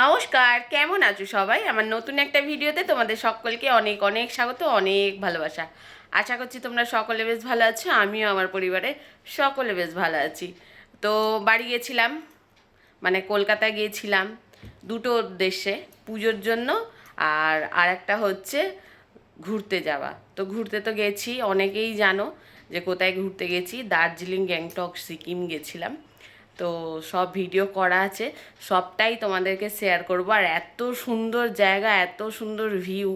নমস্কার, কেমন আছো সবাই? আমার নতুন একটা ভিডিওতে তোমাদের সকলকে অনেক অনেক স্বাগত, অনেক ভালোবাসা। আশা করছি তোমরা সকলে বেশ ভালো আছো, আমিও আমার পরিবারে সকলে বেশ ভালো আছি। তো বাড়ি গেছিলাম মানে কলকাতা গিয়েছিলাম দুটো উদ্দেশ্যে, পুজোর জন্য আর আর একটা হচ্ছে ঘুরতে যাওয়া। তো ঘুরতে তো গেছি, অনেকেই জানো যে কোথায় ঘুরতে গেছি, দার্জিলিং, গ্যাংটক, সিকিম গেছিলাম। তো সব ভিডিও করা আছে, সবটাই তোমাদেরকে শেয়ার করব। আর এত সুন্দর জায়গা, এত সুন্দর ভিউ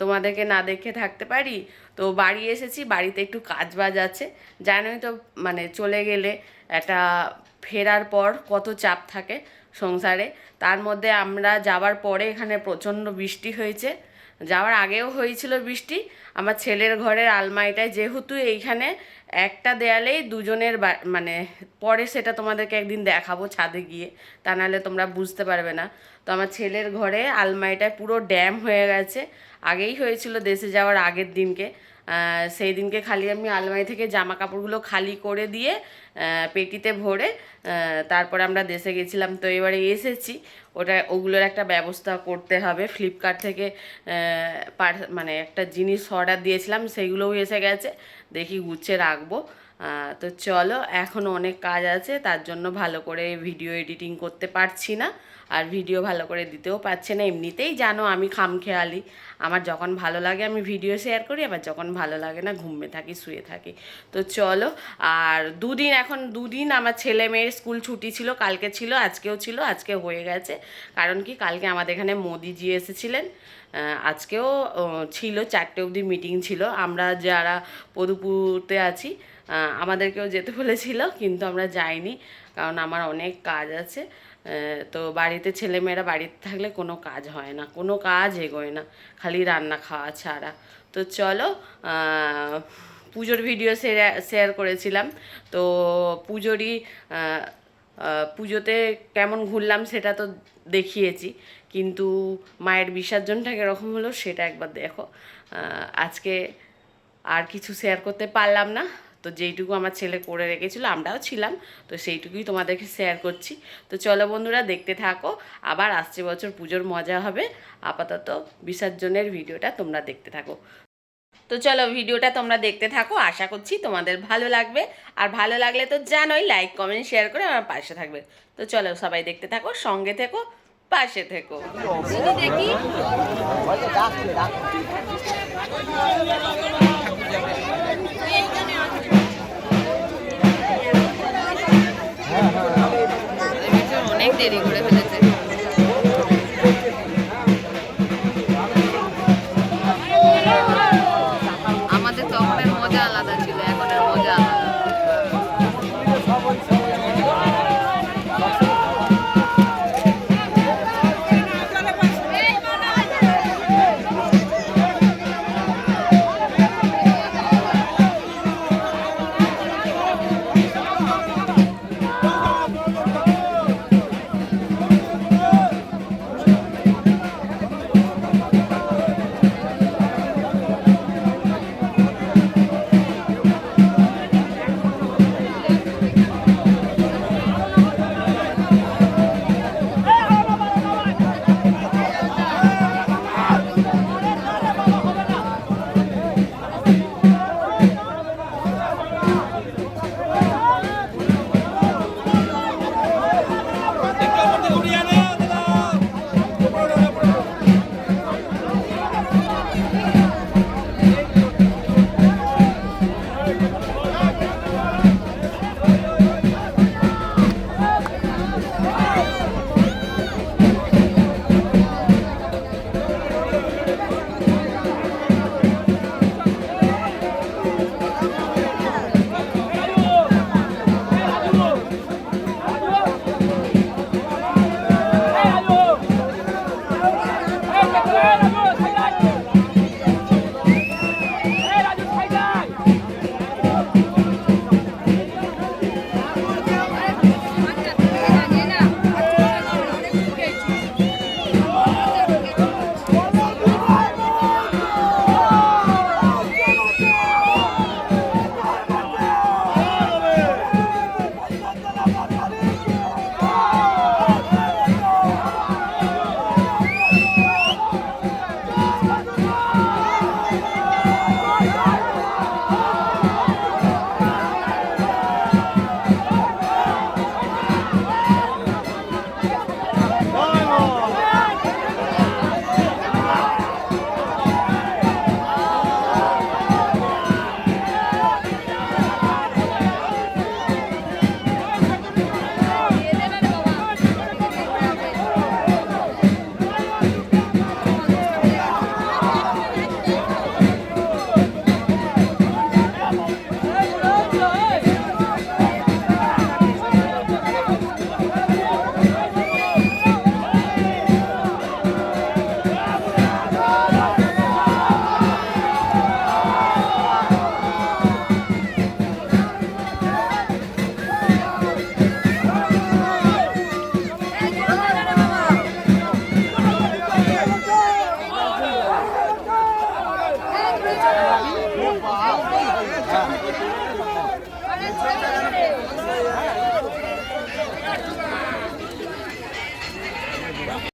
তোমাদেরকে না দেখে থাকতে পারি? তো বাড়ি এসেছি, বাড়িতে একটু কাজ বাজ আছে। জানোই তো মানে চলে গেলে একটা ফেরার পর কত চাপ থাকে সংসারে। তার মধ্যে আমরা যাওয়ার পরে এখানে প্রচণ্ড বৃষ্টি হয়েছে। যাওয়ার আগেও হয়েছিল বৃষ্টি। আমার ছেলের ঘরের আলমারিটায় যেহেতু এইখানে একটা দেয়ালেই দুজনের মানে পরে সেটা তোমাদেরকে একদিন দেখাবো ছাদে গিয়ে, তা নাহলে তোমরা বুঝতে পারবে না। তো আমার ছেলের ঘরে আলমারিটায় পুরো ড্যাম হয়ে গেছে। আগেই হয়েছিল দেশে যাওয়ার আগের দিনকে। সেই দিনকে খালি আমি আলমারি থেকে জামা কাপড়গুলো খালি করে দিয়ে পেটিতে ভরে তারপরে আমরা দেশে গেছিলাম। তো এবারে এসেছি। ওটা, ওগুলোর একটা ব্যবস্থা করতে হবে। ফ্লিপকার্ট থেকে মানে একটা জিনিস অর্ডার দিয়েছিলাম সেইগুলোও এসে গেছে। দেখি গুছিয়ে রাখব। তো চলো এখনও অনেক কাজ আছে, তার জন্য ভালো করে ভিডিও এডিটিং করতে পারছি না। আর ভিডিও ভালো করে দিতেও পারছে না। এমনিতেই জানো আমি খামখেয়ালি। আমার যখন ভালো লাগে আমি ভিডিও শেয়ার করি, আবার যখন ভালো লাগে না ঘুমিয়ে থাকি, শুয়ে থাকি। তো চলো, আর দুদিন এখন, দুদিন আমার ছেলে মেয়ের স্কুল ছুটি ছিল, কালকে ছিল, আজকেও ছিল, আজকে হয়ে গেছে। কারণ কি, কালকে আমাদের এখানে মোদিজি এসেছিলেন। আজকেও ছিল, চারটে অবধি মিটিং ছিল। আমরা যারা পদুপুরতে আছি আমাদেরকেও যেতে বলেছিল, কিন্তু আমরা যাইনি, কারণ আমার অনেক কাজ আছে। তো বাড়িতে ছেলেমেয়েরা বাড়িতে থাকলে কোনো কাজ হয় না, কোনো কাজ এগোয় না, খালি রান্না খাওয়া ছাড়া। তো চলো পুজোর ভিডিও শেয়ার করেছিলাম। তো পুজোরই পুজোতে কেমন ঘুরলাম সেটা তো দেখিয়েছি। কিন্তু মায়ের বিসর্জনটা কীরকম হলো সেটা একবার দেখো। আজকে আর কিছু শেয়ার করতে পারলাম না। তো যেইটুকু আমার ছেলে করে রেখেছিল, আমরাও ছিলাম, তো সেইটুকুই তোমাদেরকে শেয়ার করছি। তো চলো বন্ধুরা, দেখতে থাকো, আবার আসছে বছর পুজোর মজা হবে, আপাতত বিসর্জনের ভিডিওটা তোমরা দেখতে থাকো। তো চলো ভিডিওটা তোমরা দেখতে থাকো, আশা করছি তোমাদের ভালো লাগবে, আর ভালো লাগলে তো জানোই লাইক কমেন্ট শেয়ার করে আমার পাশে থাকবে। তো চলো সবাই দেখতে থাকো, সঙ্গে থেকো, পাশে থেকো। দেখি। আলাদা ছিল।